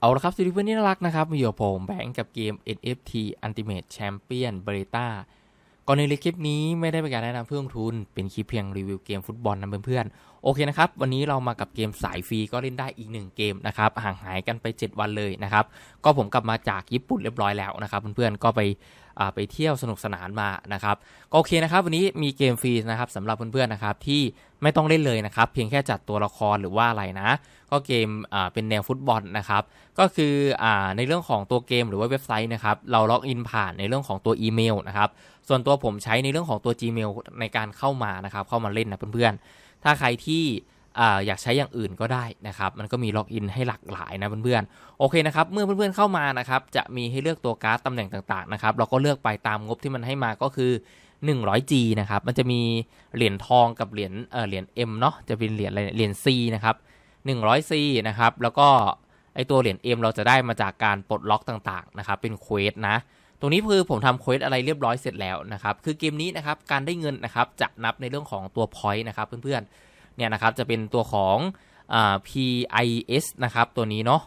เอาละครับสวัสดีเพื่อนที่น่ารักนะครับมีอยู่ผมแบงค์กับเกม NFT Ultimate Champion Beta ก่อนในคลิปนี้ไม่ได้เป็นการแนะนำเพื่อลงทุน เป็นคลิปเพียงรีวิวเกมฟุตบอลนะเพื่อน โอเคนะครับ วันนี้เรามากับเกมสายฟรีก็เล่นได้อีกหนึ่งเกมนะครับ ห่างหายกันไป 7 วันเลยนะครับ ก็ผมกลับมาจากญี่ปุ่นเรียบร้อยแล้วนะครับ เพื่อนๆ ก็ไปไปเที่ยวสนุกสนานมานะครับก็โอเคนะครับ วันนี้มีเกมฟรีนะครับสำหรับเพื่อนๆนะครับที่ไม่ต้องเล่นเลยนะครับ เพียงแค่จัดตัวละครหรือว่าอะไรนะ ก็เกมเป็นแนวฟุตบอลนะครับ ก็คืออในเรื่องของตัวเกมหรือว่าเว็บไซต์นะครับ เราล็อกอินผ่านในเรื่องของตัวอีเมลนะครับ ส่วนตัวผมใช้ในเรื่องของตัว Gmail ในการเข้ามานะครับ เข้ามาเล่นนะเพื่อนๆ ถ้าใครที่อยากใช้อย่างอื่นก็ได้นะครับ มันก็มีล็อกอินให้หลากหลายนะเพื่อนๆ โอเคนะครับ เมื่อเพื่อนๆเข้ามานะครับ จะมีให้เลือกตัวการ์ดตำแหน่งต่างๆนะครับ เราก็เลือกไปตามงบที่มันให้มาก็คือ 100G นะครับ มันจะมีเหรียญทองกับเหรียญเออเหรียญ M เนาะ จะเป็นเหรียญอะไร เหรียญ C นะครับ 100C นะครับ แล้วก็ไอตัวเหรียญ M เราจะได้มาจากการปลดล็อกต่างๆนะครับ เป็นเควสนะ ตรงนี้คือผมทำเควสอะไรเรียบร้อยเสร็จแล้วนะครับ คือเกมนี้นะครับการได้เงินนะครับจะนับในเรื่องของตัว point นะครับเพื่อนๆ เนี่ยนะครับจะเป็นตัวของอ่า PIS นะครับตัวนี้เนาะ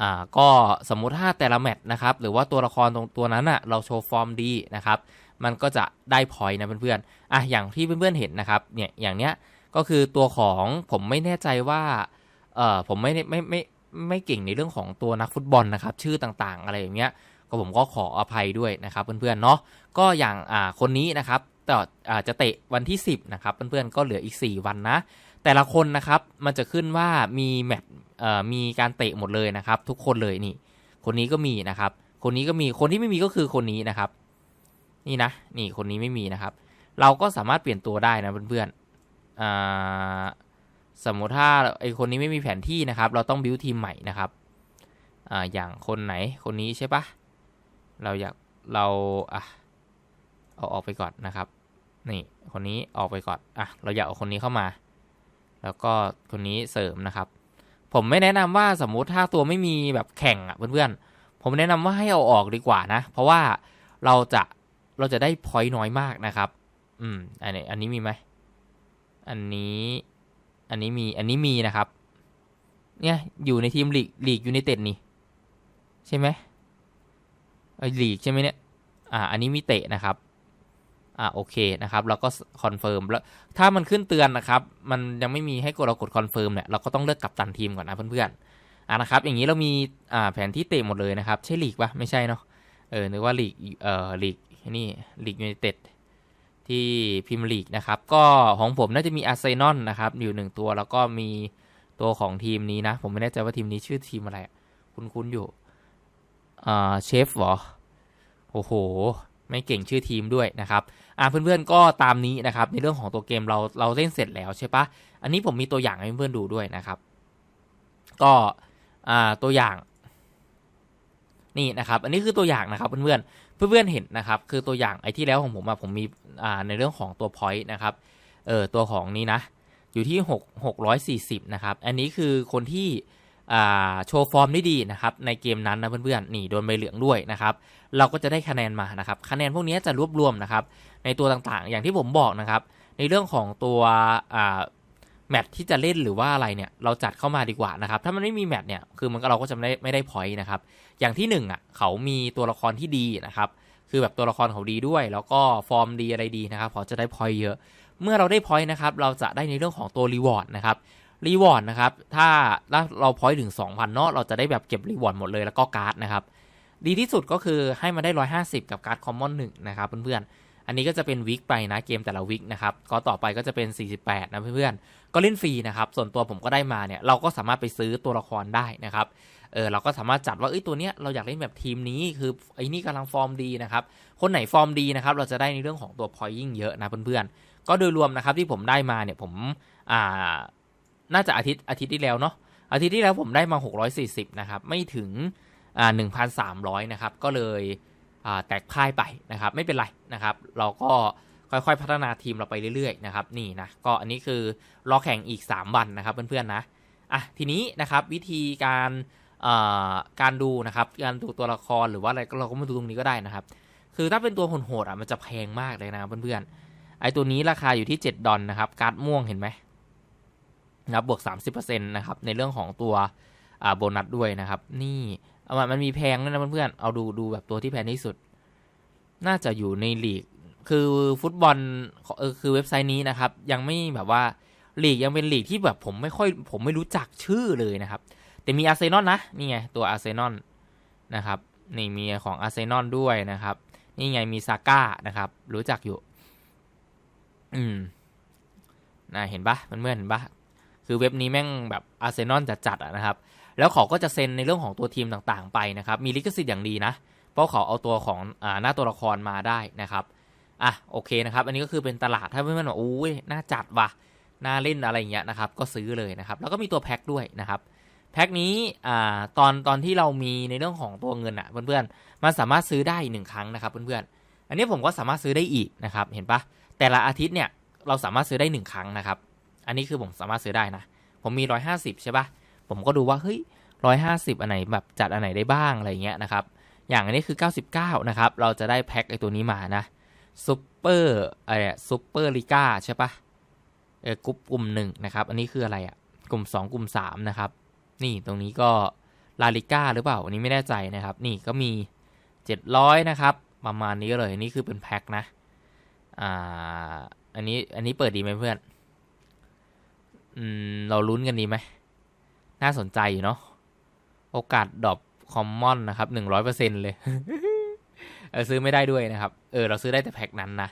อ่าก็สมมุติถ้าแต่ละแมตช์นะครับหรือว่าตัวละครตรงตัวนั้นอะเราโชว์ฟอร์มดีนะครับมันก็จะได้พอยต์นะเพื่อนๆอะอย่างที่เพื่อนๆเห็นนะครับเนี่ยอย่างเนี้ยก็คือตัวของผมไม่แน่ใจว่าเออผมไม่ได้ไม่ไม่ไม่ไม่เก่งในเรื่องของตัวนักฟุตบอลนะครับชื่อต่างๆ อะไรอย่างเงี้ย ก็ผมก็ขออภัยด้วยนะครับเพื่อนๆเนาะก็อย่างอ่าคนนี้นะครับต่อ่าจะเตะวันที่ 10นะครับเพื่อนๆก็เหลืออีก 4 วันนะ แต่ละคนนะครับมันจะขึ้นว่ามีแมตช์เอ่อมีการเตะหมดเลยนะครับ ทุกคนเลยนี่ คนนี้ก็มีนะครับ คนนี้ก็มีคนที่ไม่มีก็คือคนนี้นะครับ นี่นะนี่คนนี้ไม่มีนะครับ เราก็สามารถเปลี่ยนตัวได้นะเพื่อนๆสมมติถ้าไอคนนี้ไม่มีแผนที่นะครับ เราต้องบิวทีมใหม่นะครับออย่างคนไหนคนนี้ใช่ปะ เราอยากเราอะเอาออกไปก่อนนะครับ นี่คนนี้ออกไปก่อนอะเราอยากเอาคนนี้เข้ามา แล้วก็คนนี้เสริมนะครับ ผมไม่แนะนำว่าสมมุติถ้าตัวไม่มีแบบแข่งอะเพื่อนๆผมแนะนำว่าให้เอาออกดีกว่านะ เพราะว่าเราจะเราจะได้พอยต์น้อยมากนะครับ อืมอันนี้อันนี้มีไหมอันนี้อันนี้มีอันนี้มีนะครับ เนี่ยอยู่ในทีมลีกลีกยูไนเต็ดนี่ใช่ไหม ไอลีกใช่ไหมเนี่ย อ่า อันนี้มีเตะนะครับ อ่า โอเคนะครับ เราก็คอนเฟิร์มแล้ว ถ้ามันขึ้นเตือนนะครับ มันยังไม่มีให้กดเรากดคอนเฟิร์มเนี่ย เราก็ต้องเลือกกัปตันทีมก่อนนะเพื่อนๆ อ่านะครับ อย่างนี้เรามี อ่า แผนที่เตะหมดเลยนะครับ ใช่ลีกปะไม่ใช่เนาะ เออ นึกว่าลีก เอ่อ ลีก นี่ ลีกยูไนเต็ดที่พิมพ์ลีกนะครับ ก็ของผมน่าจะมีอาร์เซนอลนะครับ อยู่หนึ่งตัว แล้วก็มีตัวของทีมนี้นะ ผมไม่แน่ใจว่าทีมนี้ชื่อทีมอะไร คุ้นๆอยู่ เชฟเหรอ โอ้โห ไม่เก่งชื่อทีมด้วยนะครับอ่าเพื่อนๆก็ตามนี้นะครับ ในเรื่องของตัวเกมเราเราเล่นเสร็จแล้วใช่ปะอันนี้ผมมีตัวอย่างให้เพื่อนๆดูด้วยนะครับ ก็อ่าตัวอย่างนี่นะครับ อันนี้คือตัวอย่างนะครับเพื่อนๆเพื่อนๆเห็นนะครับ คือตัวอย่างไอ้ที่แล้วของผมอะผมมีอ่าในเรื่องของตัว point นะครับเออตัวของนี้นะ อยู่ที่6 640 นะครับ อันนี้คือคนที่ โชว์ฟอร์มได้ดีนะครับในเกมนั้นนะเพื่อนๆนี่โดนใบเหลืองด้วยนะครับเราก็จะได้คะแนนมานะครับคะแนนพวกนี้จะรวบรวมนะครับในตัวต่างๆ อย่างที่ผมบอกนะครับในเรื่องของตัวแมตช์ที่จะเล่นหรือว่าอะไรเนี่ยเราจัดเข้ามาดีกว่านะครับถ้ามันไม่มีแมตช์เนี่ยคือมันก็เราก็จะไม่ได้ไม่ได้พอยต์นะครับอย่างที่หนึ่งอะเขามีตัวละครที่ดีนะครับคือแบบตัวละครเขาดีด้วย แล้วก็ฟอร์มดีอะไรดีนะครับเขาจะได้พอยต์เยอะ เมื่อเราได้พอยต์นะครับเราจะได้ในเรื่องของตัวรีวอร์ดนะครับ รีวอร์ดนะครับ ถ้าเราพอยต์ถึง 2,000 เนาะเราจะได้แบบเก็บรีวอร์ดหมดเลยแล้วก็การ์ดนะครับ ดีที่สุดก็คือให้มันได้ 150 กับการ์ดคอมมอนหนึ่งนะครับเพื่อนๆ อันนี้ก็จะเป็นวิกไปนะเกมแต่ละวิกนะครับ ก็ต่อไปก็จะเป็น 48 นะเพื่อนๆ ก็เล่นฟรีนะครับ ส่วนตัวผมก็ได้มาเนี่ยเราก็สามารถไปซื้อตัวละครได้นะครับเออเราก็สามารถจัดว่าเอ้ยตัวเนี้ยเราอยากเล่นแบบทีมนี้คือไอ้นี่กำลังฟอร์มดีนะครับ คนไหนฟอร์มดีนะครับ เราจะได้ในเรื่องของตัวพอยยิ่งเยอะนะเพื่อนๆ ก็โดยรวมนะครับที่ผมได้มาเนี่ยผมอ่า น่าจะอาทิตย์อาทิตย์ที่แล้วเนาะอาทิตย์ที่แล้วผมได้มา 640 นะครับ ไม่ถึงอ่า1,300 นะครับ ก็เลยอ่าแตกพ่ายไปนะครับ ไม่เป็นไรนะครับ เราก็ค่อยๆ พัฒนาทีมเราไปเรื่อยๆ นะครับ นี่นะ ก็อันนี้คือรอแข่งอีก 3 วันนะครับเพื่อนๆ นะ อะ ทีนี้นะครับวิธีการการดูนะครับ การดูตัวละครหรือว่าอะไรก็เราก็มาดูตรงนี้ก็ได้นะครับ คือถ้าเป็นตัวโหดๆอะมันจะแพงมากเลยนะเพื่อนๆ ไอตัวนี้ราคาอยู่ที่ 7 ดอลนะครับ การ์ดม่วงเห็นไหม นะครับบวก 30%นะครับในเรื่องของตัวโบนัสด้วยนะครับ นี่มามันมีแพงด้วยนะเพื่อนๆเอาดูดูแบบตัวที่แพงที่สุด น่าจะอยู่ในลีก คือฟุตบอลเออคือเว็บไซต์นี้นะครับ ยังไม่แบบว่าลีกยังเป็นลีกที่แบบผมไม่ค่อยผมไม่รู้จักชื่อเลยนะครับ แต่มีอาร์เซนอลนะนี่ไงตัวอาร์เซนอลนะครับนี่มีของอาร์เซนอลด้วยนะครับ นี่ไงมีซาก้านะครับ รู้จักอยู่ อืมนะเห็นปะเพื่อนๆเห็นปะ คือเว็บนี้แม่งแบบอาร์เซนอลจะจัดอะนะครับ แล้วเขาก็จะเซ็นในเรื่องของตัวทีมต่างๆ ไปนะครับ มีลิขสิทธิ์อย่างดีนะ เพราะเขาเอาตัวของอ่าหน้าตัวละครมาได้นะครับ อะโอเคนะครับ อันนี้ก็คือเป็นตลาดถ้าเพื่อนๆบอกอุ้ยน่าจัดว่ะน่าเล่นอะไรอย่างเงี้ยนะครับ ก็ซื้อเลยนะครับ แล้วก็มีตัวแพ็คด้วยนะครับแพ็คนี้อ่าตอนตอนที่เรามีในเรื่องของตัวเงินอะเพื่อนๆมันสามารถซื้อได้หนึ่งครั้งนะครับเพื่อนๆอันนี้ผมก็สามารถซื้อได้อีกนะครับ เห็นปะแต่ละอาทิตย์เนี่ยเราสามารถซื้อได้หนึ่งครั้งนะครับ อันนี้คือผมสามารถซื้อได้นะ ผมมีร้อยห้าสิบใช่ปะผมก็ดูว่าเฮ้ยร้อยห้าสิบอันไหนแบบจัดอันไหนได้บ้างอะไรเงี้ยนะครับ อย่างอันนี้คือ 99 นะครับ เราจะได้แพ็คไอตัวนี้มานะซูเปอร์อะไรซูเปอร์ลิก้าใช่ปะเออกลุ่มกลุ่มหนึ่งนะครับ อันนี้คืออะไรอะ่ะ กลุ่ม 2 กลุ่ม 3 นะครับ นี่ตรงนี้ก็ลาลิก้าหรือเปล่า อันนี้ไม่แน่ใจนะครับ นี่ก็มี 700 นะครับ ประมาณนี้เลย นี่คือเป็นแพ็คนะ อ่า อันนี้ อันนี้เปิดดีไหมเพื่อน อืม เราลุ้นกันดีไหม น่าสนใจอยู่เนาะ โอกาสดรอปคอมมอนนะครับหนึ่งร้อยเปอร์เซ็นเลยเออซื้อไม่ได้ด้วยนะครับ เออ เราซื้อได้แต่แพ็คนั้นนะ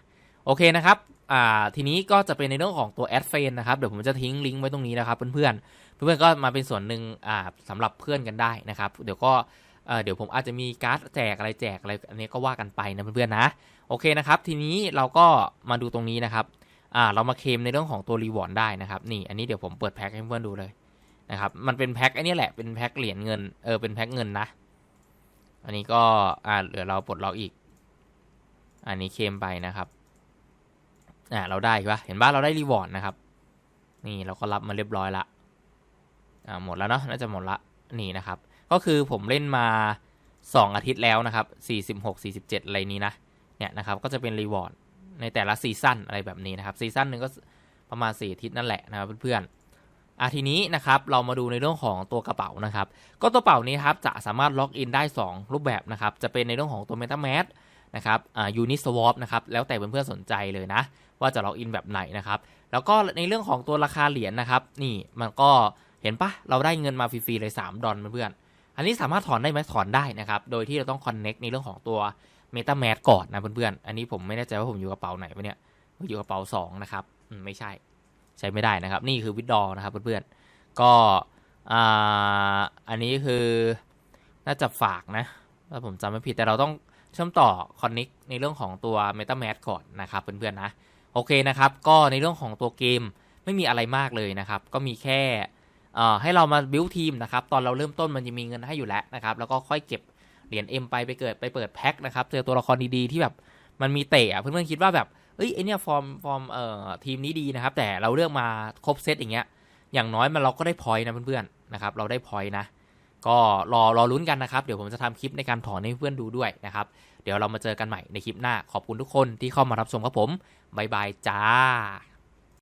โอเคนะครับ อ่า ทีนี้ก็จะเป็นในเรื่องของตัวแอดเฟนนะครับ เดี๋ยวผมจะทิ้งลิงก์ไว้ตรงนี้นะครับ เพื่อนๆ เพื่อนๆ ก็มาเป็นส่วนหนึ่งอ่าสำหรับเพื่อนกันได้นะครับ เดี๋ยวก็เออเดี๋ยวผมอาจจะมีการ์ดแจกอะไรแจกอะไรอันนี้ก็ว่ากันไปนะเพื่อนๆนะ โอเคนะครับ ทีนี้เราก็มาดูตรงนี้นะครับ อ่าเรามาเคลมในเรื่องของตัวรีวอร์ดได้นะครับนี่อันนี้เดี๋ยวผมเปิดแพ็คให้เพื่อนดูเลยนะครับมันเป็นแพ็คไอ้นี่แหละเป็นแพ็คเหรียญเงินเออเป็นแพ็คเงินนะ อันนี้ก็อ่าเหลือเราปลดล็อกอีก อันนี้เคลมไปนะครับอ่าเราได้ปะเห็นป่ะเราได้รีวอร์ดนะครับ นี่เราก็รับมาเรียบร้อยละอ่าหมดแล้วเนาะน่าจะหมดละนี่นะครับ ก็คือผมเล่นมา 2 อาทิตย์แล้วนะครับ46 47อะไรนี้นะเนี่ยนะครับก็จะเป็นรีวอร์ด ในแต่ละซีซั่นอะไรแบบนี้นะครับซีซั่นหนึ่งก็ประมาณ4อาทิตย์นั่นแหละนะครับเพื่อนๆอะทีนี้นะครับเรามาดูในเรื่องของตัวกระเป๋านะครับ ก็ตัวกระเป๋านี้ครับจะสามารถล็อกอินได้ 2 รูปแบบนะครับ จะเป็นในเรื่องของตัว MetaMask นะครับอ่า Uniswap นะครับแล้วแต่เพื่อนๆสนใจเลยนะ ว่าจะล็อกอินแบบไหนนะครับแล้วก็ในเรื่องของตัวราคาเหรียญนะครับ นี่มันก็เห็นปะเราได้เงินมาฟรีๆเลย 3 ดอลเพื่อนๆอันนี้สามารถถอนได้ไหมถอนได้นะครับ โดยที่เราต้อง connect ในเรื่องของตัว Meta m a s ก่อนนะเพื่อนๆ อันนี้ผมไม่แน่ใจว่าผมอยู่กระเป๋าไหนวะเนี่ยอยู่กระเป๋า2นะครับอืมไม่ใช่ใช้ไม่ได้นะครับ นี่คือวิดดอนะครับเพื่อนๆ ก็อ่าอันนี้คือน่าจะฝากนะถ้าผมจำไม่ผิดแต่เราต้องเชื่อมต่อคอนเน็กในเรื่องของตัว Meta m a s ก่อนนะครับเพื่อนๆนะโอเคนะครับก็ในเรื่องของตัวเกมไม่มีอะไรมากเลยนะครับ ก็มีแค่อ่อให้เรามาบิวทีมนะครับ ตอนเราเริ่มต้นมันจะมีเงินให้อยู่แล้วนะครับ แล้วก็ค่อยเก็บ เหรียญ M ไปไปเกิดไปเปิดแพ็คนะครับเจอตัวละครดีๆที่แบบมันมีเตะอะเพื่อนๆคิดว่าแบบเอ้ยไอเนี่ยฟอร์มฟอร์มเอ่อทีมนี้ดีนะครับ แต่เราเลือกมาครบเซตอย่างเงี้ย อย่างน้อยมันเราก็ได้พอยต์นะเพื่อนๆนะครับ เราได้พอยต์นะ ก็รอรอลุ้นกันนะครับ เดี๋ยวผมจะทำคลิปในการถอนให้เพื่อนดูด้วยนะครับ เดี๋ยวเรามาเจอกันใหม่ในคลิปหน้าขอบคุณทุกคนที่เข้ามารับชมครับผมบ๊ายบายจ้า